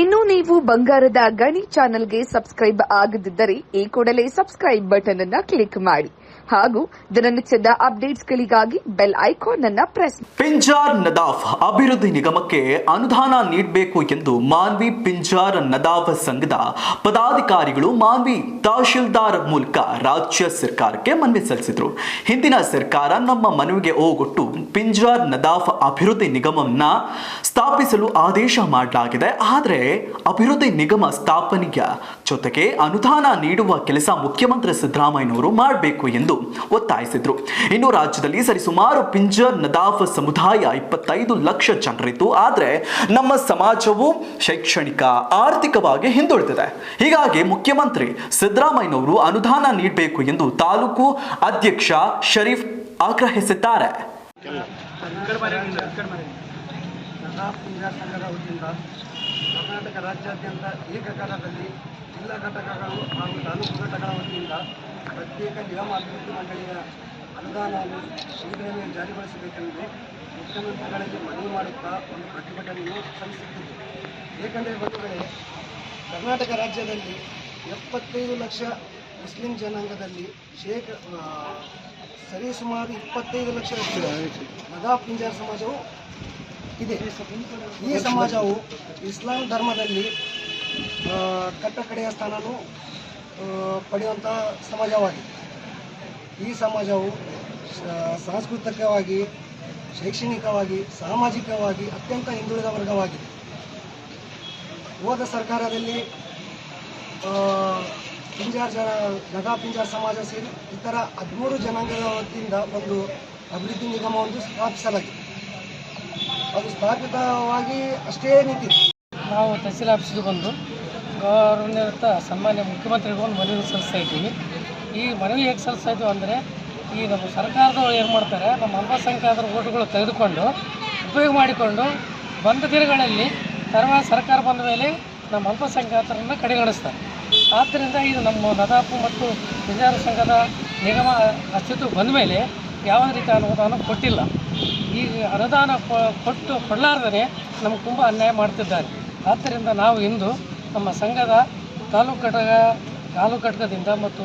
ಇನ್ನು ನೀವು ಬಂಗಾರದ ಗಣಿ ಚಾನೆಲ್ಗೆ ಸಬ್ಸ್ಕ್ರೈಬ್ ಆಗದಿದ್ದರೆ ಈ ಕೂಡಲೇ ಸಬ್ಸ್ಕ್ರೈಬ್ ಬಟನ್ ಅನ್ನ ಕ್ಲಿಕ್ ಮಾಡಿ. ಹಾಗೂ ದಿನನಿತ್ಯದ ಅಪ್ಡೇಟ್ಸ್ಗಳಿಗಾಗಿ ಬೆಲ್ ಐಕಾನ್ ಅನ್ನ ಪ್ರೆಸ್ ಪಿಂಜಾರ್ ನದಾಫ್ ಅಭಿವೃದ್ಧಿ ನಿಗಮಕ್ಕೆ ಅನುದಾನ ನೀಡಬೇಕು ಎಂದು ಮಾನ್ವಿ ಪಿಂಜಾರ್ ನದಾಫ್ ಸಂಘದ ಪದಾಧಿಕಾರಿಗಳು ಮಾನ್ವಿ ತಹಶೀಲ್ದಾರ್ ಮೂಲಕ ರಾಜ್ಯ ಸರ್ಕಾರಕ್ಕೆ ಮನವಿ ಸಲ್ಲಿಸಿದರು. ಹಿಂದಿನ ಸರ್ಕಾರ ನಮ್ಮ ಮನವಿಗೆ ಓಗೊಟ್ಟು ಪಿಂಜಾರ್ ನದಾಫ್ ಅಭಿವೃದ್ಧಿ ನಿಗಮವನ್ನ ಸ್ಥಾಪಿಸಲು ಆದೇಶ ಮಾಡಲಾಗಿದೆ. ಆದರೆ ಅಭಿವೃದ್ಧಿ ನಿಗಮ ಸ್ಥಾಪನೆಯ ಜೊತೆಗೆ ಅನುದಾನ ನೀಡುವ ಕೆಲಸ ಮುಖ್ಯಮಂತ್ರಿ ಸಿದ್ದರಾಮಯ್ಯನವರು ಮಾಡಬೇಕು ಎಂದು ಒತ್ತಾಯಿಸಿದ್ರು. ಇನ್ನು ರಾಜ್ಯದಲ್ಲಿ ಸರಿಸುಮಾರು ಪಿಂಜರ್ ನದಾಫ್ ಸಮುದಾಯ ಇಪ್ಪತ್ತೈದು ಲಕ್ಷ ಜನರಿತ್ತು ಆದರೆ ನಮ್ಮ ಸಮಾಜವು ಶೈಕ್ಷಣಿಕ, ಆರ್ಥಿಕವಾಗಿ ಹಿಂದುಳಿದಿದೆ. ಹೀಗಾಗಿ ಮುಖ್ಯಮಂತ್ರಿ ಸಿದ್ದರಾಮಯ್ಯನವರು ಅನುದಾನ ನೀಡಬೇಕು ಎಂದು ತಾಲೂಕು ಅಧ್ಯಕ್ಷ ಶರೀಫ್ ಆಗ್ರಹಿಸಿದ್ದಾರೆ. ನಗಾ ಪೂಜಾ ಸಂಘದ ವತಿಯಿಂದ ಕರ್ನಾಟಕ ರಾಜ್ಯಾದ್ಯಂತ ಏಕಕಾಲದಲ್ಲಿ ಜಿಲ್ಲಾ ಘಟಕಗಳು ಹಾಗೂ ತಾಲೂಕು ಘಟಕಗಳ ವತಿಯಿಂದ ಪ್ರತ್ಯೇಕ ನಿಗಮ ಅಭಿವೃದ್ಧಿ ಮಂಡಳಿಯ ಅನುದಾನವನ್ನು ಶೀಘ್ರವೇ ಜಾರಿಗೊಳಿಸಬೇಕೆಂದು ಮುಖ್ಯಮಂತ್ರಿಗಳಲ್ಲಿ ಮನವಿ ಮಾಡುತ್ತಾ ಒಂದು ಪ್ರತಿಭಟನೆಯನ್ನು ಸಲ್ಲಿಸುತ್ತಿದೆ. ಏಕೆಂದರೆ ಬಂಧುಗಳೇ ಕರ್ನಾಟಕ ರಾಜ್ಯದಲ್ಲಿ ಎಪ್ಪತ್ತೈದು ಲಕ್ಷ ಮುಸ್ಲಿಂ ಜನಾಂಗದಲ್ಲಿ ಆ, ಸರಿಸುಮಾರು ಇಪ್ಪತ್ತೈದು ಲಕ್ಷ ಮದಾ ಪಿಂಜಾರ್ ಸಮಾಜವು ಇದೆ. ಈ ಸಮಾಜವು ಇಸ್ಲಾಂ ಧರ್ಮದಲ್ಲಿ ಕಟ್ಟಕಡೆಯ ಸ್ಥಾನವನ್ನು ಆ, ಪಡೆಯುವಂಥ ಸಮಾಜವಾಗಿದೆ. ಈ ಸಮಾಜವು ಸಾಂಸ್ಕೃತಿಕವಾಗಿ ಶೈಕ್ಷಣಿಕವಾಗಿ ಸಾಮಾಜಿಕವಾಗಿ ಅತ್ಯಂತ ಹಿಂದುಳಿದ ವರ್ಗವಾಗಿದೆ. ಹೋದ ಸರ್ಕಾರದಲ್ಲಿ ಪಿಂಜಾರ್ ಜನ ಗದಾ ಪಿಂಜಾರ್ ಸಮಾಜ ಸೇರಿ ಇತರ ಹದಿಮೂರು ಜನಾಂಗದ ವತಿಯಿಂದ ಒಂದು ಅಭಿವೃದ್ಧಿ ನಿಗಮವನ್ನು ಸ್ಥಾಪಿಸಲಾಗಿದೆ. ಅದು ಸ್ಥಾಪಿತವಾಗಿ ಅಷ್ಟೇ ನೀತಿ. ನಾವು ತಹಸೀಲ್ ಆಫೀಸಿಗೆ ಬಂದು ಗೌರವನಿರತ ಸಾಮಾನ್ಯ ಮುಖ್ಯಮಂತ್ರಿಗೆ ಒಂದು ಮನವಿ ಸಲ್ಲಿಸ್ತಾ ಇದ್ದೀವಿ. ಈ ಮನವಿ ಹೇಗೆ ಸಲ್ಲಿಸ್ತಾ ಇದ್ದೀವಿ ಅಂದರೆ, ಈ ನಮ್ಮ ಸರ್ಕಾರದವ್ರು ಏನು ಮಾಡ್ತಾರೆ, ನಮ್ಮ ಅಲ್ಪಸಂಖ್ಯಾತರ ಓಟುಗಳು ತೆಗೆದುಕೊಂಡು ಉಪಯೋಗ ಮಾಡಿಕೊಂಡು ಬಂದ ದಿನಗಳಲ್ಲಿ ತರುವ ಸರ್ಕಾರ ಬಂದ ಮೇಲೆ ನಮ್ಮ ಅಲ್ಪಸಂಖ್ಯಾತರನ್ನು ಕಡೆಗಣಿಸ್ತಾರೆ. ಆದ್ದರಿಂದ ಇದು ನಮ್ಮ ನದಾಪು ಮತ್ತು ವಿಜಯ ಸಂಘದ ನಿಗಮ ಅಸ್ತಿತ್ವ ಬಂದ ಮೇಲೆ ಯಾವುದೇ ರೀತಿ ಅನುದಾನ ಕೊಟ್ಟಿಲ್ಲ. ಈ ಅನುದಾನ ಕೊಟ್ಟು ಕೊಡಲಾರ್ದೇ ನಮಗೆ ತುಂಬ ಅನ್ಯಾಯ ಮಾಡ್ತಿದ್ದಾರೆ. ಆದ್ದರಿಂದ ನಾವು ಇಂದು ನಮ್ಮ ಸಂಘದ ತಾಲೂಕು ಘಟಕ ತಾಲೂಕು ಘಟಕದಿಂದ ಮತ್ತು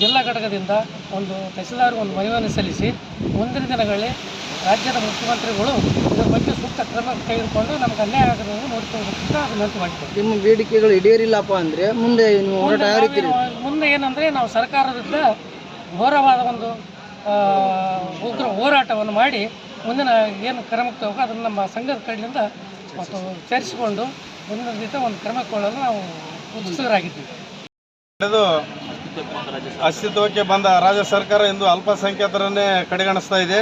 ಜಿಲ್ಲಾ ಘಟಕದಿಂದ ಒಂದು ತಹಸೀಲ್ದಾರ್ ಒಂದು ಮನವಿಯನ್ನು ಸಲ್ಲಿಸಿ ಮುಂದಿನ ದಿನಗಳಲ್ಲಿ ರಾಜ್ಯದ ಮುಖ್ಯಮಂತ್ರಿಗಳು ಇದರ ಬಗ್ಗೆ ಸೂಕ್ತ ಕ್ರಮ ತೆಗೆದುಕೊಂಡು ನಮಗೆ ಅನ್ಯಾಯ ಆಗದಂತೆ ಅದು ವಿನಂತಿ ಮಾಡ್ತೀವಿ ನಿಮ್ಮ ಬೇಡಿಕೆಗಳು ಈಡೇರಿಲ್ಲಪ್ಪ ಅಂದರೆ ಮುಂದೆ ಮುಂದೆ ಏನಂದರೆ ನಾವು ಸರ್ಕಾರದಿಂದ ಘೋರವಾದ ಒಂದು ಉಗ್ರ ಹೋರಾಟವನ್ನು ಮಾಡಿ ಮುಂದಿನ ಏನು ಕ್ರಮಕ್ಕೆ ತಗೋಬೇಕು ಅದನ್ನು ನಮ್ಮ ಸಂಘದ ಕಡೆಯಿಂದ ಮತ್ತು ಸೇರಿಸಿಕೊಂಡು ಮುಂದಿನ ರೀತಿ ಒಂದು ಕ್ರಮಕ್ಕೊಳ್ಳಲು ನಾವು ಉತ್ಸುಕರಾಗಿದ್ದೀವಿ ಅಸ್ತಿತ್ವಕ್ಕೆ ಬಂದ ರಾಜ್ಯ ಸರ್ಕಾರ ಇಂದು ಅಲ್ಪಸಂಖ್ಯಾತರನ್ನೇ ಕಡೆಗಣಿಸ್ತಾ ಇದೆ.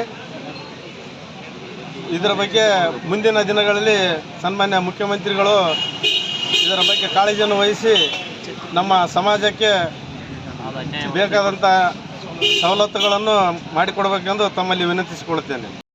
ಇದರ ಬಗ್ಗೆ ಮುಂದಿನ ದಿನಗಳಲ್ಲಿ ಸನ್ಮಾನ್ಯ ಮುಖ್ಯಮಂತ್ರಿಗಳು ಇದರ ಬಗ್ಗೆ ಕಾಳಜಿಯನ್ನು ವಹಿಸಿ ನಮ್ಮ ಸಮಾಜಕ್ಕೆ ಬೇಕಾದಂಥ ಸವಲತ್ತುಗಳನ್ನು ಮಾಡಿಕೊಡಬೇಕೆಂದು ತಮ್ಮಲ್ಲಿ ವಿನಂತಿಸಿಕೊಳ್ಳುತ್ತೇನೆ.